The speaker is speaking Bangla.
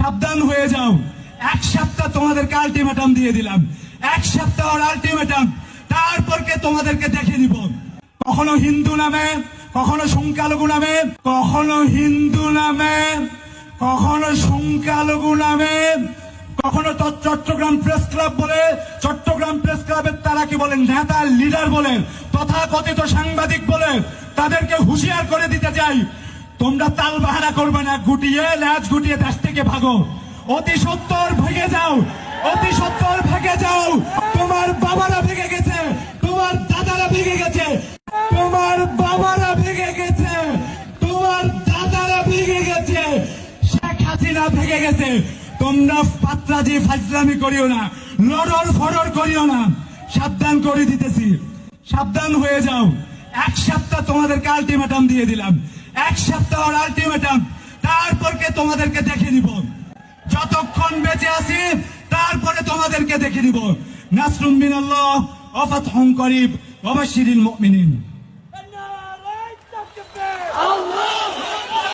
সাবধান হয়ে যাও। এক সপ্তাহ তোমাদেরকে আলটিমেটাম দিয়ে দিলাম। এক সপ্তাহ আলটিমেটাম তারপরকে তোমাদেরকে দেখে দিব কখনো হিন্দু নামে, কখনো সংখ্যালঘু নামে, কখনো হিন্দু নামে, কখনো সংখ্যালঘু নামে, কখনো চট্টগ্রাম প্রেস ক্লাব বলে, চট্টগ্রাম প্রেস ক্লাবের তারা কি বলেন? নেতা লিডার বলে তথা কথিত সাংবাদিক বলে, তাদেরকে হুঁশিয়ার করে দিতে চাই। তোমরা তাল বাহানা করবে না, গুটিয়ে ল্যাজ গুটিয়ে দেশ থেকে ভাগো। অতি সত্তর ভেগে যাও, অতি সত্তর ভেগে যাও। তোমার বাবারা ভেগে গেছে, তোমার দাদারা ভেগে গেছে। তোমার বাবারা ভেগে গেছে, তোমার দাদারা ভেগে গেছে। শেখ হাসিনা ভেগে গেছে। তোমরা পাত্রাজি ফাজলামি করিও না লড়র ফরর করিও না। সাবধান করে দিতেছি। সাবধান হয়ে যাও। এক সপ্তাহ তোমাদেরকে আলটিমেটাম দিয়ে দিলাম। এক সপ্তাহ আলটিমেটাম তারপরকে তোমাদেরকে দেখে দিব। যতক্ষণ বেঁচে আছি, তারপরে তোমাদেরকে দেখে দিব। নাসরুম মিনাল্লাহ ওয়া হং করিব। ওয়া মুমিনিন।